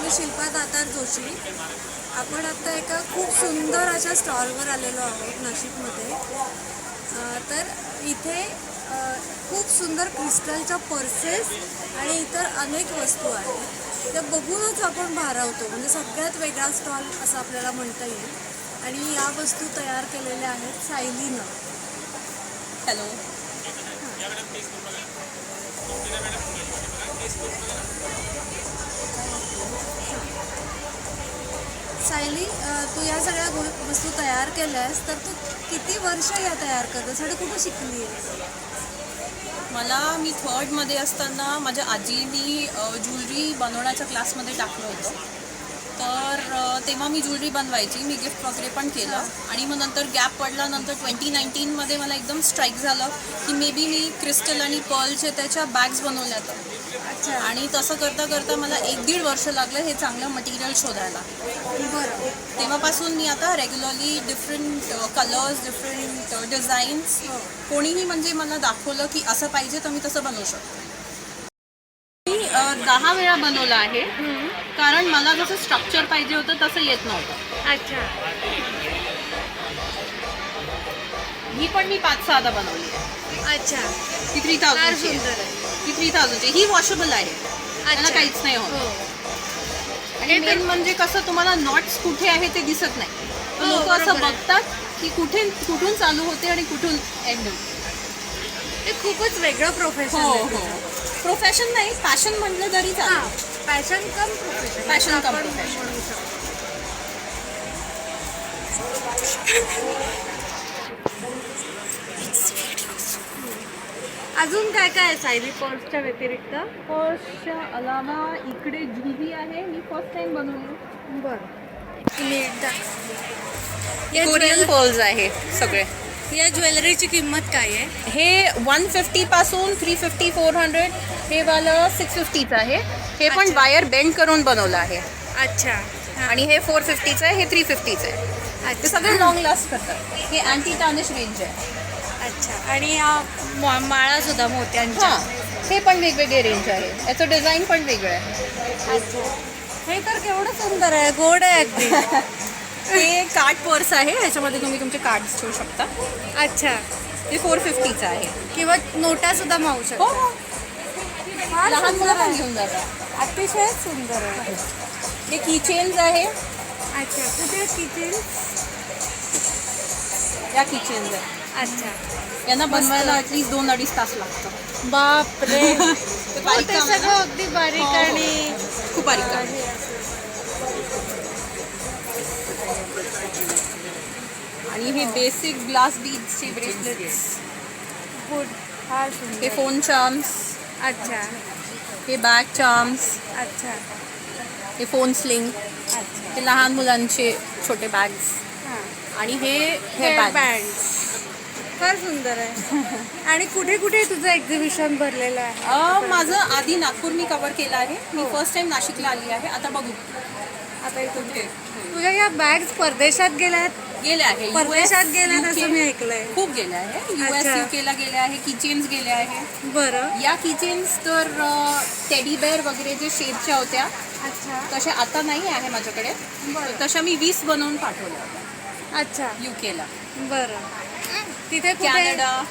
मी शिल्पा दातार जोशी. आपण आत्ता एका खूप सुंदर अशा स्टॉलवर आलेलो आहोत नाशिकमध्ये. तर इथे खूप सुंदर क्रिस्टलच्या पर्सेस आणि इतर अनेक वस्तू आहेत. त्या बघूनच आपण भारावतो. म्हणजे सगळ्यात वेगळा स्टॉल असं आपल्याला म्हणता येईल. आणि या वस्तू तयार केलेल्या आहेत सायलीनं. हॅलो. सायली तू या सगळ्या गो- वस्तू तयार केल्यास तर तू किती वर्ष या तयार करतेस? आणि कुठे शिकली आहेस? मला मी थर्डमध्ये असताना माझ्या आजीनी ज्वेलरी बनवण्याच्या क्लासमध्ये टाकलं होतं. तर तेव्हा मी ज्वेलरी बनवायची मी गिफ्ट वगैरे पण केलं. आणि मग नंतर गॅप पडला नंतर ट्वेंटी नाईन्टीनमध्ये मला एकदम स्ट्राईक झालं की मे बी मी क्रिस्टल आणि पर्लचे त्याच्या बॅग्स बनवल्यात. अच्छा. आणि तसं करता करता मला एक दीड वर्ष लागलं हे चांगलं मटेरियल शोधायला. बरं. तेव्हापासून मी आता regularly different colours different designs कोणीही म्हणजे मला दाखवलं की असं पाहिजे तर मी तसं बनवू शकतो. मी दहा वेळा बनवलं आहे. कारण मला जसं स्ट्रक्चर पाहिजे होतं तसं येत नव्हतं. अच्छा. ही पण मी पाच सहादा बनवली आहे. अच्छा. ती थ्री फार थाउजंडची सुंदर आहे. ही थ्री थाउजंडची ही वॉशेबल आहे. त्याला अच्छा. काहीच नाही होत हो. आणि मेन म्हणजे कसं तुम्हाला नॉट्स कुठे आहे ते दिसत नाही. हो, लोक असं बरोबर आहे. बघतात की कुठे कुठून चालू होते आणि कुठून एंड होते. ते खूपच वेगळं प्रोफेशन हो आहे. हो. प्रोफेशन नाही पॅशन म्हटलं तरी चालेल. Passion cum profession Passion cum profession. म्हणू शकतो. अजून काय काय आहे सायली पर्सच्या व्यतिरिक्त? पर्सच्या अलावा इकडे जुबी आहे. मी फर्स्ट टाइम बनवली. बरं. नीट या कोरियन ज्वेल- पर्ल्स आहे सगळे. या ज्वेलरीची किंमत काय आहे? हे वन फिफ्टी पासून थ्री फिफ्टी फोर हंड्रेड हे वालं सिक्स फिफ्टीचं आहे. हे पण अच्छा. वायर बेंड करून बनवलं आहे. अच्छा. आणि हे फोर फिफ्टीचं आहे हे थ्री फिफ्टीचं आहे. ते सगळे लॉंग लास्ट करतात. हे अँटी टार्निश रेंज आहे. अच्छा. आणि माळा सुद्धा मोत्यांच्या. हां हे पण वेगवेगळे रेंज आहे. याचं डिझाईन पण वेगळं आहे. अच्छा हे तर केवढं सुंदर आहे. गोड आहे अगदी. हे कार्ड पर्स आहे. ह्याच्यामध्ये तुम्ही तुमचे कार्ड्स ठेवू शकता. अच्छा. ते फोर फिफ्टीचं आहे. किंवा नोटा सुद्धा मावू हो शकतो. हो. फार लहान सुंदर मुलं पण आहे. घेऊन जातात. अतिशय सुंदर आहे. हे. किचेन्स आहे. अच्छा. कुठे किचन या किचेन्स आहे अच्छा. यांना बनवायला ॲटलीस्ट दोन अडीच तास लागतात. बाप रे ते बारीक ते काम. आहे सगळं ना. अगदी बारीक हो, हो. आणि खूप बारीक काम. आहे. आणि हे बेसिक ग्लास बीड्सचे ब्रेसलेट्स गुड. फार हे सुंदर फोन चार्म्स अच्छा. हे बॅग चार्म्स अच्छा. हे फोन स्लिंग अच्छा. हे लहान मुलांचे छोटे बॅग्स हां. आणि हे हे हेअर बँड फार सुंदर आहे. आणि कुठे कुठे तुझं एक्झिबिशन भरलेलं आहे? माझं आधी नागपूर मी कव्हर केलं आहे. मी हो. फर्स्ट टाइम नाशिकला आली आहे. आता बघू. आता इथून तुझ्या या बॅग्स परदेशात गेल्यात? गेले आहे. US, परदेशात गेल्यात UK असं मी ऐकलंय. खूप गेले आहे. युएस अच्छा. युकेला गेले आहे. किचेन्स गेले आहे. बरं. या किचेन्स तर टेडी बेअर वगैरे जे शेपच्या होत्या अच्छा. तशा आता नाही आहे माझ्याकडे. बरं. तशा मी वीस बनवून पाठवल्या अच्छा. युकेला बरं. तिथे कुठे? Canada.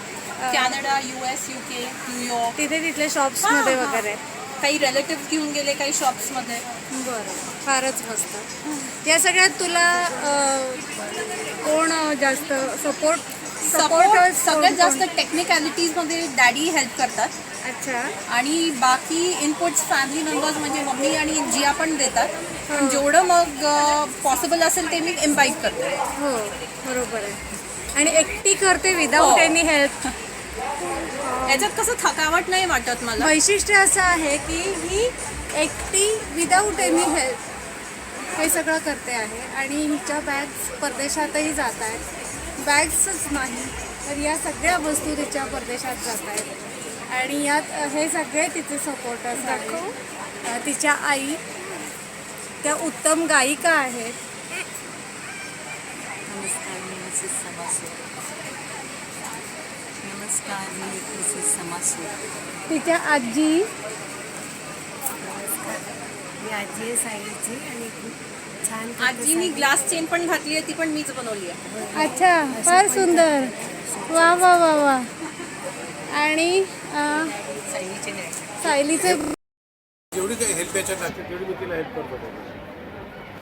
Canada U S U K New York तिथे तिथले शॉप्समध्ये हां. वगैरे. काही रिलेटिव्ह घेऊन गेले काही शॉप्समध्ये. बरं फारच मस्त. या सगळ्यात तुला अं, कोण अं, जास्त सपोर्ट सपोर्ट सगळ्यात जास्त टेक्निकॅलिटीजमध्ये डॅडी हेल्प करतात. अच्छा. आणि बाकी इनपुट्स फॅमिली मेंबर्स म्हणजे मम्मी आणि जिया पण देतात. पण. जेवढं मग पॉसिबल असेल ते मी इम्बाईट करते. हो बरोबर आहे. आणि एकटी करते विदाऊट हो. एनी हेल्प याच्यात कसं थकावट नाही वाटत मला? वैशिष्ट्य असं आहे की ही एकटी विदाऊट एनी हेल्प हे सगळं करते आहे आणि हिच्या बॅग्स परदेशातही जात आहेत. बॅग्सच नाही तर या सगळ्या वस्तू तिच्या परदेशात जात आहेत. आणि यात हे सगळे तिचे सपोर्टर्स आहेत. तिच्या आई त्या उत्तम गायिका आहेत. मिसेस समासूर नमस्कार मी मिसेस समासूर तिच्या आजी. नमस्कार. मी आजी आहे साईची आणि खूप छान आजीनी. ग्लास चेन पण घातली आहे ती पण मीच बनवली आहे. अच्छा फार सुंदर. वा वा वा वा. आणि अं, सायलीचे जेवढी काही हेल्प याच्यात लागते तेवढी मी तिला हेल्प करतो.